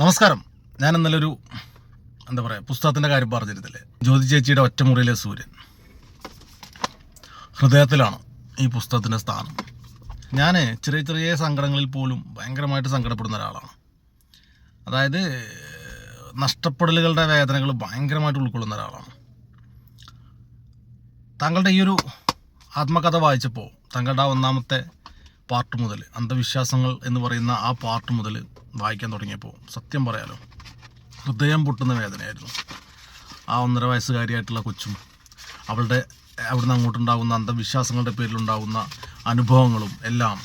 നമസ്കാരം. ഞാൻ ഇന്നലെ ഒരു എന്താ പറയുക പുസ്തകത്തിന്റെ കാര്യം പറഞ്ഞിരുന്നില്ലേ? ജ്യോതി ചേച്ചിയുടെ ഒറ്റമുറിയിലെ സൂര്യൻ. ഹൃദയത്തിലാണ് ഈ പുസ്തകത്തിന്റെ സ്ഥാനം. ഞാൻ ചെറിയ ചെറിയ സങ്കടങ്ങളിൽ പോലും ഭയങ്കരമായിട്ട് സങ്കടപ്പെടുന്ന ഒരാളാണ്. അതായത് നഷ്ടപ്പെടലുകളുടെ വേദനകൾ ഭയങ്കരമായിട്ട് ഉൾക്കൊള്ളുന്ന ഒരാളാണ്. താങ്കളുടെ ഈ ഒരു ആത്മകഥ വായിച്ചപ്പോൾ താങ്കളുടെ ആ ഒന്നാമത്തെ പാർട്ട് മുതൽ അന്ധവിശ്വാസങ്ങൾ എന്ന് പറയുന്ന ആ പാർട്ട് മുതൽ വായിക്കാൻ തുടങ്ങിയപ്പോൾ സത്യം പറയാലോ ഹൃദയം പൊട്ടുന്ന വേദനയായിരുന്നു. ആ ഒന്നര വയസ്സുകാരിയായിട്ടുള്ള കൊച്ചും അവളുടെ അവിടുന്ന് അങ്ങോട്ടുണ്ടാകുന്ന അന്ധവിശ്വാസങ്ങളുടെ പേരിലുണ്ടാകുന്ന അനുഭവങ്ങളും എല്ലാം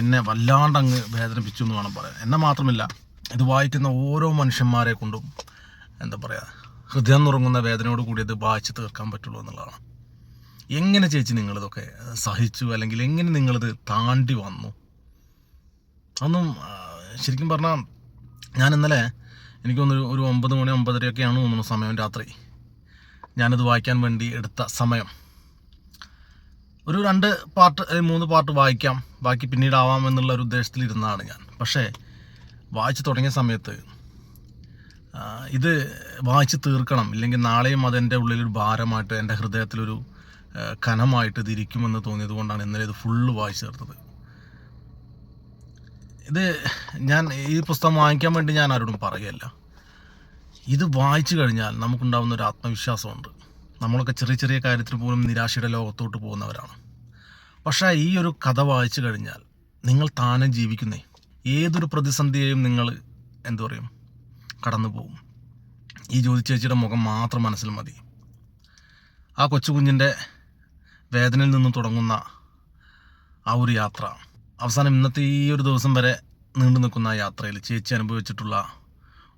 എന്നെ വല്ലാണ്ട് അങ്ങ് വേദനിപ്പിച്ചു എന്ന് വേണം പറയാൻ. എന്നെ മാത്രമല്ല ഇത് വായിക്കുന്ന ഓരോ മനുഷ്യന്മാരെ കൊണ്ടും എന്താ പറയുക ഹൃദയം നുറങ്ങുന്ന വേദനയോട് കൂടി ഇത് വായിച്ച് തീർക്കാൻ പറ്റുള്ളൂ എന്നുള്ളതാണ്. എങ്ങനെ ചേച്ചി നിങ്ങളിതൊക്കെ സഹിച്ചു? അല്ലെങ്കിൽ എങ്ങനെ നിങ്ങളിത് താണ്ടി വന്നു? അന്നും ശരിക്കും പറഞ്ഞാൽ ഞാൻ ഇന്നലെ എനിക്ക് തോന്നുന്നു ഒരു- ഒമ്പത് മണി ഒമ്പതരയൊക്കെയാണ് തോന്നുന്നു സമയം രാത്രി. ഞാനത് വായിക്കാൻ വേണ്ടി എടുത്ത സമയം. ഒരു രണ്ട് പാർട്ട് മൂന്ന് പാർട്ട് വായിക്കാം. ബാക്കി പിന്നീട് ആവാം എന്നുള്ള ഒരു ഉദ്ദേശത്തിലിരുന്നതാണ് ഞാൻ. പക്ഷേ വായിച്ചു തുടങ്ങിയ സമയത്ത് ഇത് വായിച്ച് തീർക്കണം. ഇല്ലെങ്കിൽ നാളെയും അതെന്റെ ഉള്ളിലൊരു ഭാരമായിട്ട് എന്റെ ഹൃദയത്തിലൊരു കനമായിട്ട് തിരിക്കുമെന്ന് തോന്നിയത് കൊണ്ടാണ് ഇന്നലെ ഇത് ഫുള്ള് വായിച്ചു തീർത്തത്. ഇത് ഞാൻ ഈ പുസ്തകം വാങ്ങിക്കാൻ വേണ്ടി ഞാൻ ആരോടും പറയുകയല്ല. ഇത് വായിച്ചു കഴിഞ്ഞാൽ നമുക്കുണ്ടാകുന്ന ഒരു ആത്മവിശ്വാസമുണ്ട്. നമ്മളൊക്കെ ചെറിയ ചെറിയ കാര്യത്തിൽ പോലും നിരാശയുടെ ലോകത്തോട്ട് പോകുന്നവരാണ്. പക്ഷേ ഈ ഒരു കഥ വായിച്ചു കഴിഞ്ഞാൽ നിങ്ങൾ താനെ ജീവിക്കുന്നേ. ഏതൊരു പ്രതിസന്ധിയെയും നിങ്ങൾ എന്തു പറയും? കടന്നു പോകും. ഈ ജ്യോതി ചേച്ചിയുടെ മുഖം മാത്രം മനസ്സിൽ മതി. ആ കൊച്ചു കുഞ്ഞിന്റെ വേദനയിൽ നിന്നും തുടങ്ങുന്ന ആ ഒരു യാത്ര. അവസാനം ഇന്നത്തെ ഈ ഒരു ദിവസം വരെ നീണ്ടു നിൽക്കുന്ന യാത്രയിൽ ചേച്ചി അനുഭവിച്ചിട്ടുള്ള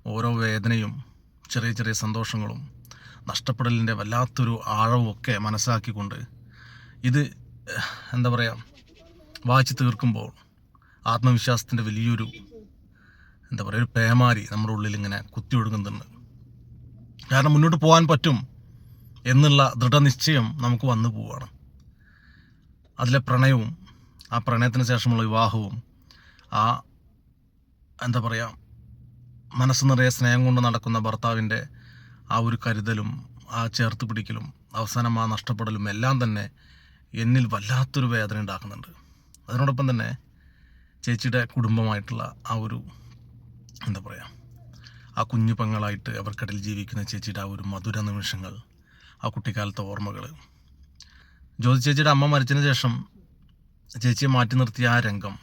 ഓരോ വേദനയും ചെറിയ ചെറിയ സന്തോഷങ്ങളും നഷ്ടപ്പെടലിന്റെ വല്ലാത്തൊരു ആഴവും ഒക്കെ മനസ്സിലാക്കിക്കൊണ്ട് ഇത് എന്താ പറയുക വായിച്ചു തീർക്കുമ്പോൾ ആത്മവിശ്വാസത്തിന്റെ വലിയൊരു എന്താ പറയുക ഒരു പേമാരി നമ്മുടെ ഉള്ളിൽ ഇങ്ങനെ കുത്തിയൊടുങ്ങുന്നുണ്ട് കാരണം മുന്നോട്ട് പോകാൻ പറ്റും എന്നുള്ള ദൃഢനിശ്ചയം നമുക്ക് വന്നു പോവുകയാണ്. അതിലെ പ്രണയവും ആ പ്രണയത്തിന് ശേഷമുള്ള വിവാഹവും ആ എന്താ പറയുക മനസ്സ് നിറയെ സ്നേഹം കൊണ്ട് നടക്കുന്ന ഭർത്താവിന്റെ ആ ഒരു കരുതലും ആ ചേർത്ത് പിടിക്കലും അവസാനം ആ നഷ്ടപ്പെടലും എല്ലാം തന്നെ എന്നിൽ വല്ലാത്തൊരു വേദന ഉണ്ടാക്കുന്നുണ്ട്. അതിനോടൊപ്പം തന്നെ ചേച്ചിയുടെ കുടുംബമായിട്ടുള്ള ആ ഒരു എന്താ പറയുക ആ കുഞ്ഞു പെങ്ങളായിട്ട് അവർക്കിടയിൽ ജീവിക്കുന്ന ചേച്ചിയുടെ ആ ഒരു മധുര നിമിഷങ്ങൾ ആ കുട്ടിക്കാലത്തെ ഓർമ്മകൾ ജ്യോതി ചേച്ചിയുടെ അമ്മ മരിച്ചതിന് ശേഷം ചേച്ചിയെ മാറ്റി നിർത്തിയ ആ രംഗം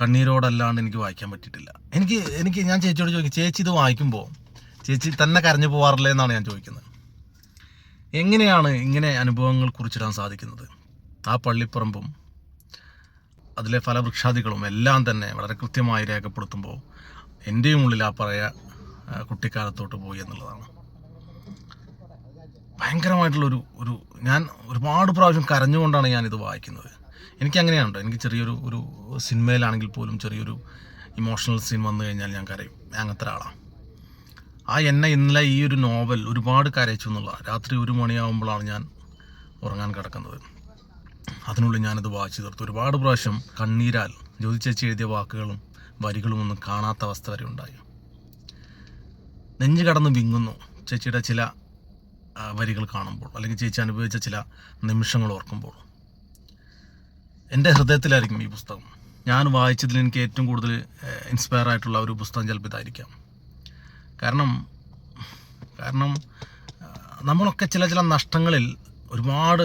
കണ്ണീരോടല്ലാണ്ട് എനിക്ക് വായിക്കാൻ പറ്റിയിട്ടില്ല. എനിക്ക് എനിക്ക് ഞാൻ ചേച്ചിയോട് ചോദിക്കും ചേച്ചി ഇത് വായിക്കുമ്പോൾ ചേച്ചി തന്നെ കരഞ്ഞു പോവാറില്ലേ എന്നാണ് ഞാൻ ചോദിക്കുന്നത്. എങ്ങനെയാണ് ഇങ്ങനെ അനുഭവങ്ങൾ കുറിച്ചിടാൻ സാധിക്കുന്നത്? ആ പള്ളിപ്പറമ്പും അതിലെ ഫലവൃക്ഷാദികളും എല്ലാം തന്നെ വളരെ കൃത്യമായി രേഖപ്പെടുത്തുമ്പോൾ എന്റെയും ഉള്ളിൽ ആ പറയ കുട്ടിക്കാലത്തോട്ട് പോയി എന്നുള്ളതാണ്. ഭയങ്കരമായിട്ടുള്ളൊരു ഒരു ഞാൻ ഒരുപാട് പ്രാവശ്യം കരഞ്ഞുകൊണ്ടാണ് ഞാനിത് വായിക്കുന്നത്. എനിക്ക് അങ്ങനെയാണ് എനിക്ക് ചെറിയൊരു ഒരു സിനിമയിലാണെങ്കിൽ പോലും ചെറിയൊരു ഇമോഷണൽ സീൻ വന്നു കഴിഞ്ഞാൽ ഞാൻ കരയും. ഞാൻ അങ്ങനത്തെ ഒരാളാണ് ആ എന്നെ ഇന്നലെ ഈ ഒരു നോവൽ ഒരുപാട് കരയിച്ചു എന്നുള്ള രാത്രി ഒരു മണിയാകുമ്പോഴാണ് ഞാൻ ഉറങ്ങാൻ കിടക്കുന്നത്. അതിനുള്ളിൽ ഞാനിത് വായിച്ചു തീർത്തു. ഒരുപാട് പ്രാവശ്യം കണ്ണീരാൽ ജ്യോതി ചേച്ചി എഴുതിയ വാക്കുകളും വരികളും ഒന്നും കാണാത്ത അവസ്ഥ വരെ ഉണ്ടായി. നെഞ്ചു കടന്ന് വിങ്ങുന്നു. ചേച്ചിയുടെ ചില വരികൾ കാണുമ്പോൾ അല്ലെങ്കിൽ ചേച്ചി അനുഭവിച്ച ചില നിമിഷങ്ങൾ ഓർക്കുമ്പോൾ. എന്റെ ഹൃദയത്തിലായിരിക്കും ഈ പുസ്തകം. ഞാൻ വായിച്ചതിൽ എനിക്ക് ഏറ്റവും കൂടുതൽ ഇൻസ്പയർ ആയിട്ടുള്ള ഒരു പുസ്തകം ചിലപ്പോൾ ഇതായിരിക്കാം. കാരണം കാരണം നമ്മളൊക്കെ ചില ചില നഷ്ടങ്ങളിൽ ഒരുപാട്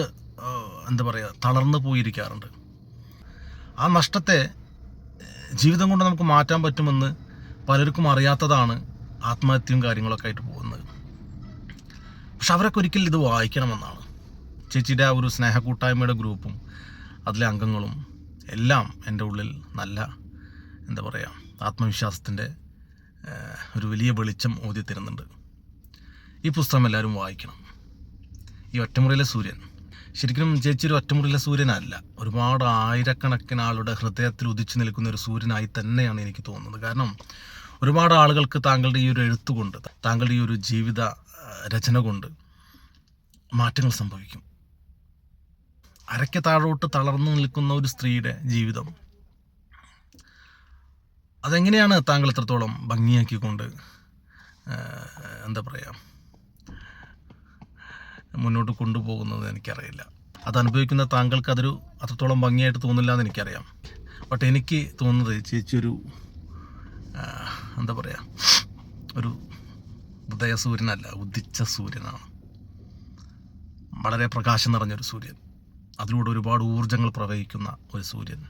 എന്താ പറയുക തളർന്നു പോയിരിക്കാറുണ്ട്. ആ നഷ്ടത്തെ ജീവിതം കൊണ്ട് നമുക്ക് മാറ്റാൻ പറ്റുമെന്ന് പലർക്കും അറിയാത്തതാണ് ആത്മഹത്യയും കാര്യങ്ങളൊക്കെ ആയിട്ട് പക്ഷെ അവരൊക്കെ ഒരിക്കലും ഇത് വായിക്കണമെന്നാണ്. ചേച്ചിയുടെ ആ ഒരു സ്നേഹക്കൂട്ടായ്മയുടെ ഗ്രൂപ്പും അതിലെ അംഗങ്ങളും എല്ലാം എന്റെ ഉള്ളിൽ നല്ല എന്താ പറയുക ആത്മവിശ്വാസത്തിന്റെ ഒരു വലിയ വെളിച്ചം ഓതി തരുന്നുണ്ട്. ഈ പുസ്തകം എല്ലാവരും വായിക്കണം. ഈ ഒറ്റമുറിയിലെ സൂര്യൻ. ശരിക്കും ചേച്ചി ഒരു ഒറ്റമുറിയിലെ സൂര്യനല്ല ഒരുപാട് ആയിരക്കണക്കിന് ആളുടെ ഹൃദയത്തിൽ ഉദിച്ചു നിൽക്കുന്ന ഒരു സൂര്യനായി തന്നെയാണ് എനിക്ക് തോന്നുന്നത്. കാരണം ഒരുപാട് ആളുകൾക്ക് താങ്കളുടെ ഈ ഒരു എഴുത്തുകൊണ്ട് താങ്കളുടെ ഈ ഒരു ജീവിത രചന കൊണ്ട് മാറ്റങ്ങൾ സംഭവിക്കും. അരയ്ക്ക് താഴോട്ട് തളർന്നു നിൽക്കുന്ന ഒരു സ്ത്രീയുടെ ജീവിതം. അതെങ്ങനെയാണ് താങ്കൾ എത്രത്തോളം ഭംഗിയാക്കിക്കൊണ്ട് എന്താ പറയുക മുന്നോട്ട് കൊണ്ടുപോകുന്നത് എനിക്കറിയില്ല. അത് അനുഭവിക്കുന്ന താങ്കൾക്ക് അതൊരു അത്രത്തോളം ഭംഗിയായിട്ട് തോന്നില്ല എന്ന് എനിക്കറിയാം. ബട്ട് എനിക്ക് തോന്നുന്നത് ചേച്ചി ഒരു എന്താ പറയുക ഒരു ഉദയസൂര്യനല്ല ഉദിച്ച സൂര്യനാണ്. വളരെ പ്രകാശം നിറഞ്ഞൊരു സൂര്യൻ. അതിലൂടെ ഒരുപാട് ഊർജങ്ങൾ പ്രവഹിക്കുന്ന ഒരു സൂര്യൻ.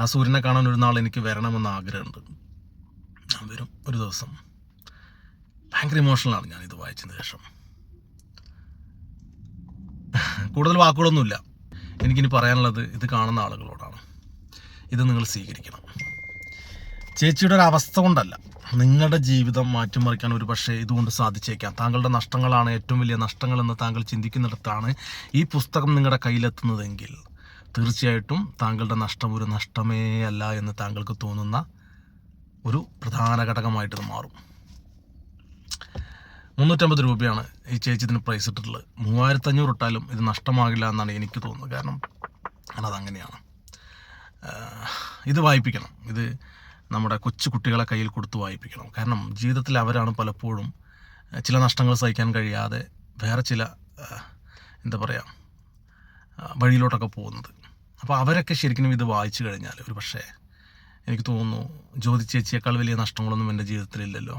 ആ സൂര്യനെ കാണാൻ ഒരു നാൾ എനിക്ക് വരണമെന്ന് ആഗ്രഹമുണ്ട്. ഞാൻ വരും ഒരു ദിവസം. ഭയങ്കര ഇമോഷണലാണ് ഞാൻ ഇത് വായിച്ചതിന് ശേഷം. കൂടുതൽ വാക്കുകളൊന്നുമില്ല. എനിക്കിനി പറയാനുള്ളത് ഇത് കാണുന്ന ആളുകളോടാണ്. ഇത് നിങ്ങൾ സ്വീകരിക്കണം. ചേച്ചിയുടെ ഒരു അവസ്ഥ കൊണ്ടല്ല. നിങ്ങളുടെ ജീവിതം മാറ്റിമറിക്കാൻ ഒരു പക്ഷേ ഇതുകൊണ്ട് സാധിച്ചേക്കാം. താങ്കളുടെ നഷ്ടങ്ങളാണ് ഏറ്റവും വലിയ നഷ്ടങ്ങളെന്ന് താങ്കൾ ചിന്തിക്കുന്നിടത്താണ് ഈ പുസ്തകം നിങ്ങളുടെ കയ്യിലെത്തുന്നതെങ്കിൽ തീർച്ചയായിട്ടും താങ്കളുടെ നഷ്ടം ഒരു നഷ്ടമേ അല്ല എന്ന് താങ്കൾക്ക് തോന്നുന്ന ഒരു പ്രധാന ഘടകമായിട്ട് മാറും. മുന്നൂറ്റമ്പത് രൂപയാണ് ഈ ചേച്ചി ഇതിന് പ്രൈസ് ഇട്ടിട്ടുള്ളത്. മൂവായിരത്തഞ്ഞൂറ് ഇട്ടാലും ഇത് നഷ്ടമാകില്ല എന്നാണ് എനിക്ക് തോന്നുന്നത്. കാരണം കാരണം അതങ്ങനെയാണ്. ഇത് വായിപ്പിക്കണം. ഇത് നമ്മുടെ കൊച്ചു കുട്ടികളെ കയ്യിൽ കൊടുത്ത് വായിപ്പിക്കണം. കാരണം ജീവിതത്തിൽ അവരാണ് പലപ്പോഴും ചില നഷ്ടങ്ങൾ സഹിക്കാൻ കഴിയാതെ വേറെ ചില എന്താ പറയുക വഴിയിലോട്ടൊക്കെ പോകുന്നത്. അപ്പോൾ അവരൊക്കെ ശരിക്കും ഇത് വായിച്ചു കഴിഞ്ഞാൽ ഒരു പക്ഷേ എനിക്ക് തോന്നുന്നു ജ്യോതി ചേച്ചിയേക്കാൾ വലിയ നഷ്ടങ്ങളൊന്നും എന്റെ ജീവിതത്തിലില്ലല്ലോ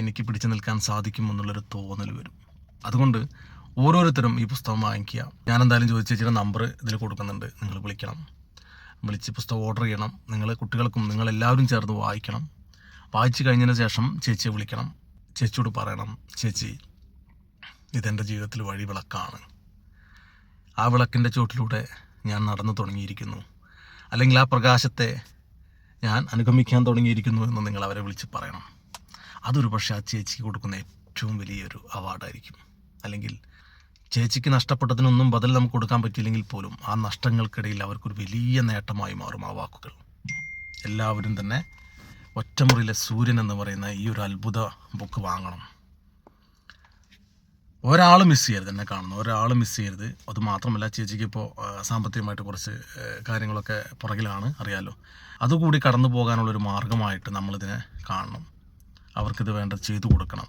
എനിക്ക് പിടിച്ചു നിൽക്കാൻ സാധിക്കുമെന്നുള്ളൊരു തോന്നൽ വരും. അതുകൊണ്ട് ഓരോരുത്തരും ഈ പുസ്തകം വാങ്ങിക്കുക. ഞാനെന്തായാലും ജ്യോതി ചേച്ചിയുടെ നമ്പർ ഇതിൽ കൊടുക്കുന്നുണ്ട്. നിങ്ങൾ വിളിക്കണം. വിളിച്ച് പുസ്തകം ഓർഡർ ചെയ്യണം. നിങ്ങൾ കുട്ടികൾക്കും നിങ്ങളെല്ലാവരും ചേർന്ന് വായിക്കണം. വായിച്ചു കഴിഞ്ഞതിന് ശേഷം ചേച്ചിയെ വിളിക്കണം. ചേച്ചിയോട് പറയണം ചേച്ചി ഇതെന്റെ ജീവിതത്തിൽ വഴി വിളക്കാണ്. ആ വിളക്കിന്റെ ചുവട്ടിലൂടെ ഞാൻ നടന്നു തുടങ്ങിയിരിക്കുന്നു. അല്ലെങ്കിൽ ആ പ്രകാശത്തെ ഞാൻ അനുഗമിക്കാൻ തുടങ്ങിയിരിക്കുന്നു എന്ന് നിങ്ങൾ അവരെ വിളിച്ച് പറയണം. അതൊരു പക്ഷേ ആ ചേച്ചിക്ക് കൊടുക്കുന്ന ഏറ്റവും വലിയൊരു അവാർഡായിരിക്കും അല്ലെങ്കിൽ ചേച്ചിക്ക് നഷ്ടപ്പെട്ടതിനൊന്നും ബദൽ നമുക്ക് കൊടുക്കാൻ പറ്റിയില്ലെങ്കിൽ പോലും ആ നഷ്ടങ്ങൾക്കിടയിൽ അവർക്കൊരു വലിയ നേട്ടമായി മാറും ആ വാക്കുകൾ. എല്ലാവരും തന്നെ ഒറ്റമുറിയിലെ സൂര്യൻ എന്ന് പറയുന്ന ഈ ഒരു അത്ഭുത ബുക്ക് വാങ്ങണം. ഒരാൾ മിസ് ചെയ്യരുത് എന്നെ കാണുന്നു ഒരാൾ മിസ് ചെയ്യരുത്. അത് മാത്രമല്ല ചേച്ചിക്ക് ഇപ്പോൾ സാമ്പത്തികമായിട്ട് കുറച്ച് കാര്യങ്ങളൊക്കെ പുറകിലാണ് അറിയാലോ. അതുകൂടി കടന്നു പോകാനുള്ളൊരു മാർഗമായിട്ട് നമ്മളിതിനെ കാണണം. അവർക്കിത് വേണ്ടത് ചെയ്തു കൊടുക്കണം.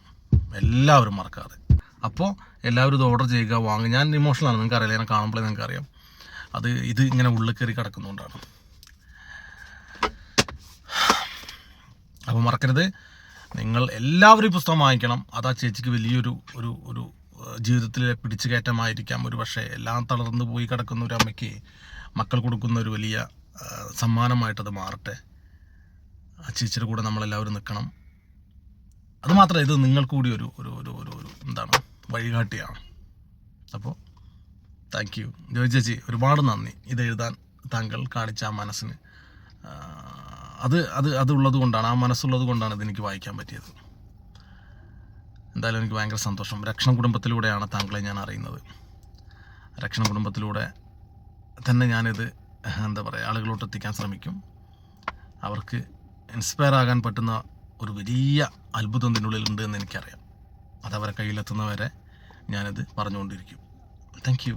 എല്ലാവരും മറക്കാതെ. അപ്പോൾ എല്ലാവരും ഇത് ഓർഡർ ചെയ്യുക വാങ്ങുക. ഞാൻ ഇമോഷണലാണ് നിങ്ങൾക്ക് അറിയില്ല ഞാൻ കാണുമ്പോഴേ നിങ്ങൾക്ക് അറിയാം അത് ഇത് ഇങ്ങനെ ഉള്ളിൽ കയറി കിടക്കുന്നതുകൊണ്ടാണ് അപ്പോൾ മറക്കരുത്. നിങ്ങൾ എല്ലാവരും ഈ പുസ്തകം വാങ്ങിക്കണം. അത് ആ ചേച്ചിക്ക് വലിയൊരു ഒരു ഒരു ജീവിതത്തിലെ പിടിച്ചു കയറ്റമായിരിക്കാം ഒരു പക്ഷേ എല്ലാം തളർന്നു പോയി കിടക്കുന്ന ഒരു അമ്മയ്ക്ക് മക്കൾ കൊടുക്കുന്ന ഒരു വലിയ സമ്മാനമായിട്ടത് മാറട്ടെ. ആ ചേച്ചിയുടെ കൂടെ നമ്മളെല്ലാവരും നിൽക്കണം. അതുമാത്രമേ ഇത് നിങ്ങൾക്ക് കൂടി ഒരു ഒരു ഒരു ഒരു ഒരു എന്താണ്? വഴികാട്ടിയാണ്. അപ്പോൾ താങ്ക് യു ജോയ് ചേച്ചി ഒരുപാട് നന്ദി. ഇത് എഴുതാൻ താങ്കൾ കാണിച്ച ആ മനസ്സിന്. അത് അത് അതുള്ളത് കൊണ്ടാണ് ആ മനസ്സുള്ളത് കൊണ്ടാണ് ഇതെനിക്ക് വായിക്കാൻ പറ്റിയത്. എന്തായാലും എനിക്ക് ഭയങ്കര സന്തോഷം. രക്ഷണ കുടുംബത്തിലൂടെയാണ് താങ്കളെ ഞാൻ അറിയുന്നത്. രക്ഷണ കുടുംബത്തിലൂടെ തന്നെ ഞാനിത് എന്താ പറയുക ആളുകളോട്ട് എത്തിക്കാൻ ശ്രമിക്കും. അവർക്ക് ഇൻസ്പയർ ആകാൻ പറ്റുന്ന ഒരു വലിയ അത്ഭുതം ഇതിനുള്ളിലുണ്ട് എന്ന് എനിക്കറിയാം. അതവരെ കയ്യിലെത്തുന്നവരെ ഞാനത് പറഞ്ഞുകൊണ്ടിരിക്കും. Thank you